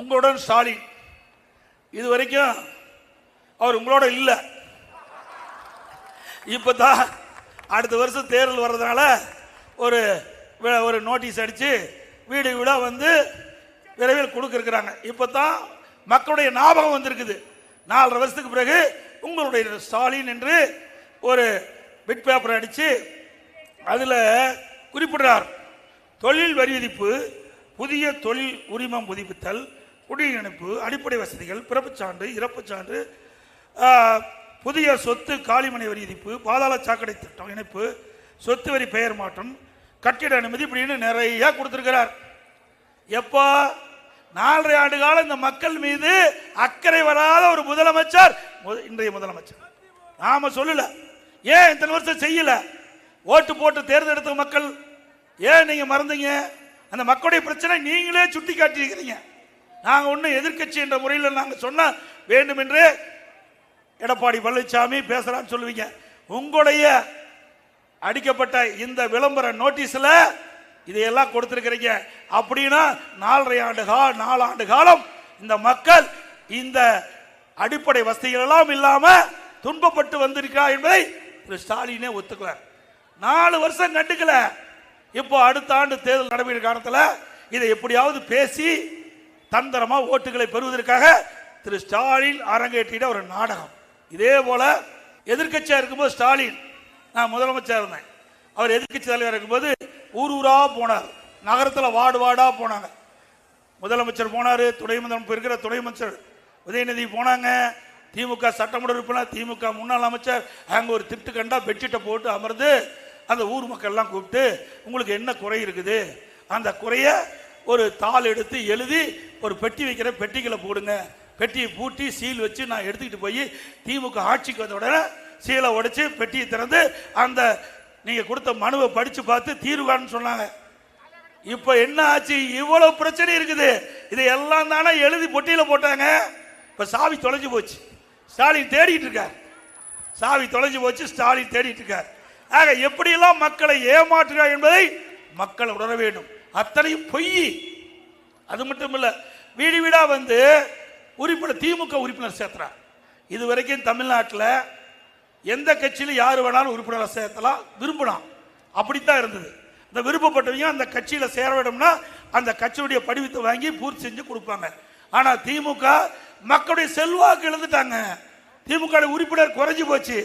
உங்களுடன் ஸ்டாலின். இது வரைக்கும் அவர் உங்களோட இல்லை. இப்போ தான் அடுத்த வருஷம் தேர்தல் வர்றதுனால ஒரு ஒரு நோட்டீஸ் அடித்து வீடு வீடாக வந்து விரைவில் கொடுக்குறாங்க இப்போ தான் மக்களுடைய ஞாபகம் வந்திருக்குது. நாலரை வருஷத்துக்கு பிறகு உங்களுடைய ஸ்டாலின் என்று ஒரு பிட் பேப்பர் அடித்து அதில் குறிப்பிடுறார். தொழில் வரி விதிப்பு புதிய தொழில் உரிமம் புதுப்பித்தல் குடியிணைப்பு அடிப்படை வசதிகள் பிறப்புச் சான்று இறப்புச் சான்று புதிய சொத்து காலிமனை வரி விதிப்பு பாதாள சாக்கடை திட்டம் இணைப்பு சொத்து வரி பெயர் மாற்றம் கட்டிட அனுமதி இப்படின்னு நிறைய கொடுத்துருக்கிறார். எப்போ நாலரை ஆண்டு காலம் இந்த மக்கள் மீது அக்கறை வராத ஒரு முதலமைச்சர் மு- இன்றைய முதலமைச்சர். நாம சொல்லல. ஏன் இத்தனை வருஷம் செய்யல? ஓட்டு போட்டு தேர்ந்தெடுத்த மக்கள் ஏன் நீங்க மறந்தீங்க? அந்த மக்களுடைய பிரச்சனை நீங்களே சுட்டி காட்டியிருக்கிறீங்க நாங்கள் ஒன்றும் எதிர்க்கட்சி என்ற முறையில் நாங்கள் சொன்ன வேண்டுமென்று எடப்பாடி பழனிசாமி பேசுகிறான்னு சொல்லுவீங்க. உங்களுடைய அடிக்கப்பட்ட இந்த விளம்பர நோட்டீஸில் இதையெல்லாம் கொடுத்துருக்கிறீங்க. அப்படின்னா நாலரை ஆண்டு கால நாலு ஆண்டு காலம் இந்த மக்கள் இந்த அடிப்படை வசதிகள் எல்லாம் இல்லாமல் துன்பப்பட்டு வந்திருக்கிறார் என்பதை திரு ஸ்டாலினே ஒத்துக்கிறார் நாலு வருஷம் கண்டுக்கல. இப்போ அடுத்த ஆண்டு தேர்தல் நடைபெற காலத்தில் இதை எப்படியாவது பேசி தந்திரமா ஓட்டுகளை பெறுவதற்காக திரு ஸ்டாலின் அரங்கேற்றிட ஒரு நாடகம். இதே போல எதிர்கட்சியா இருக்கும்போது ஸ்டாலின் நான் முதலமைச்சர் இருந்தேன். அவர் எதிர்கட்சி தலைவர் இருக்கும்போது ஊர் ஊரா போனார். நகரத்தில் வார்டு வார்டா போனாங்க. முதலமைச்சர் போனார் துணை முதலமைச்சர் இருக்கிற துணை அமைச்சர் உதயநிதி போனாங்க. திமுக சட்டமன்ற உறுப்பினர் திமுக முன்னாள் அமைச்சர் அங்கே ஒரு திட்டு கண்டா பெட்ஷீட்டை போட்டு அமர்ந்து அந்த ஊர் மக்கள்லாம் கூப்பிட்டு உங்களுக்கு என்ன குறை இருக்குது? அந்த குறைய ஒரு தாள் எடுத்து எழுதி ஒரு பெட்டி வைக்கிற பெட்டிகளை போடுங்க. பெட்டியை பூட்டி சீல் வச்சு நான் எடுத்துக்கிட்டு போய் திமுக ஆட்சிக்கு வந்த உடனே சீலை உடைச்சி பெட்டியை திறந்து அந்த நீங்கள் கொடுத்த மனுவை படித்து பார்த்து தீர்வு சொன்னாங்க. இப்போ என்ன ஆச்சு? இவ்வளோ பிரச்சனை இருக்குது. இது எல்லாம் தானே எழுதி பொட்டியில் போட்டாங்க. இப்போ சாவி தொலைஞ்சு போச்சு. ஸ்டாலின் தேடிட்டு இருக்கார். சாவி தொலைஞ்சு போச்சு ஸ்டாலின் தேடிட்டு இருக்கார். ஆக எப்படியெல்லாம் மக்களை ஏமாற்றுகிறார் என்பதை மக்கள் உணர வேண்டும். அத்தனையும் பொய். அது மட்டும் இல்லை வீடு வீடாக வந்து உறுப்பினர் திமுக உறுப்பினர் சேர்த்துறார் இது வரைக்கும் தமிழ்நாட்டில் எந்த கட்சியிலும் யார் வேணாலும் உறுப்பினரை சேர்த்தலாம் விரும்பலாம். அப்படித்தான் இருந்தது. இந்த விருப்பப்பட்டவங்க அந்த கட்சியில் சேர வேண்டும்னா அந்த கட்சியுடைய படிவத்தை வாங்கி பூர்த்தி செஞ்சு கொடுப்பாங்க. ஆனால் திமுக மக்களுடைய செல்வாக்கு இழந்துட்டாங்க. திமுக உறுப்பினர் குறைஞ்சி போச்சு.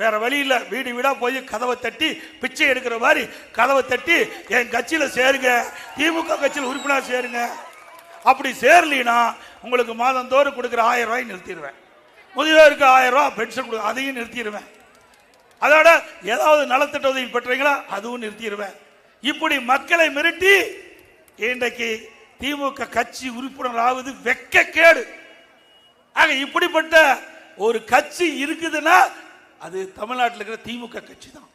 வேற வழி வீடு வீடாக போய் கதவை தட்டி பிச்சை எடுக்கிற மாதிரி கதவை தட்டி என் கட்சியில் சேருங்க. திமுக கட்சியில் உறுப்பினர் சேருங்க. அப்படி சேரலினா உங்களுக்கு மாதந்தோறும் கொடுக்குற ஆயிரம் ரூபாய் நிறுத்திடுவேன். முதியோருக்கு ஆயிரம் ரூபா பென்ஷன் கொடு அதையும் நிறுத்திடுவேன். அதோட ஏதாவது நலத்திட்ட உதவி பெற்றீங்களா அதுவும் நிறுத்திடுவேன். இப்படி மக்களை மிரட்டி இன்றைக்கு திமுக கட்சி உறுப்பினர் ஆவது கேடு ஆக இப்படிப்பட்ட ஒரு கட்சி இருக்குதுன்னா அது தமிழ்நாட்டில் இருக்கிற திமுக கட்சி தான்.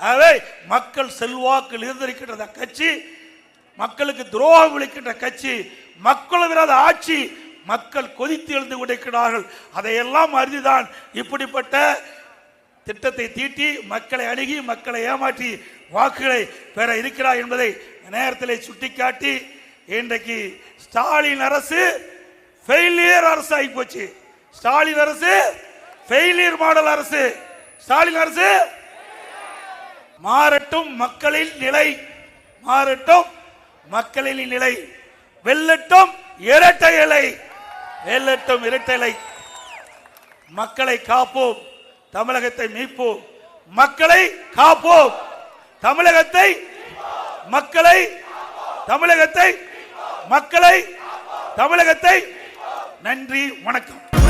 ஆகவே மக்கள் செல்வாக்கில் இருந்திருக்கின்ற கட்சி மக்களுக்கு துரோகம் விளைக்கின்ற கட்சி மக்கள் விரோத ஆட்சி மக்கள் கொதித்து எழுந்து கொண்டிருக்கிறார்கள். அதையெல்லாம் அறிந்துதான் இப்படிப்பட்ட திட்டத்தை தீட்டி மக்களை அணுகி மக்களை ஏமாற்றி வாக்குகளை பெற இருக்கிறார் என்பதை நேரத்தில் சுட்டிக்காட்டி இன்றைக்கு ஸ்டாலின் அரசு ஃபெயிலியர் அரசு ஆகி போச்சு. ஸ்டாலின் அரசு ஃபெயிலியர் மாடல் அரசு. ஸ்டாலின் அரசு. மாறட்டும் மக்களின் நிலை. மாறட்டும் மக்களின் நிலை. வெல்லட்டும் இரட்டை இலை. வெல்லட்டும் இரட்டை இலை. மக்களை காப்போம். தமிழகத்தை மீட்போம். மக்களை காப்போம். தமிழகத்தை மக்களை தமிழகத்தை மக்களை தமிழகத்தை நன்றி வணக்கம்.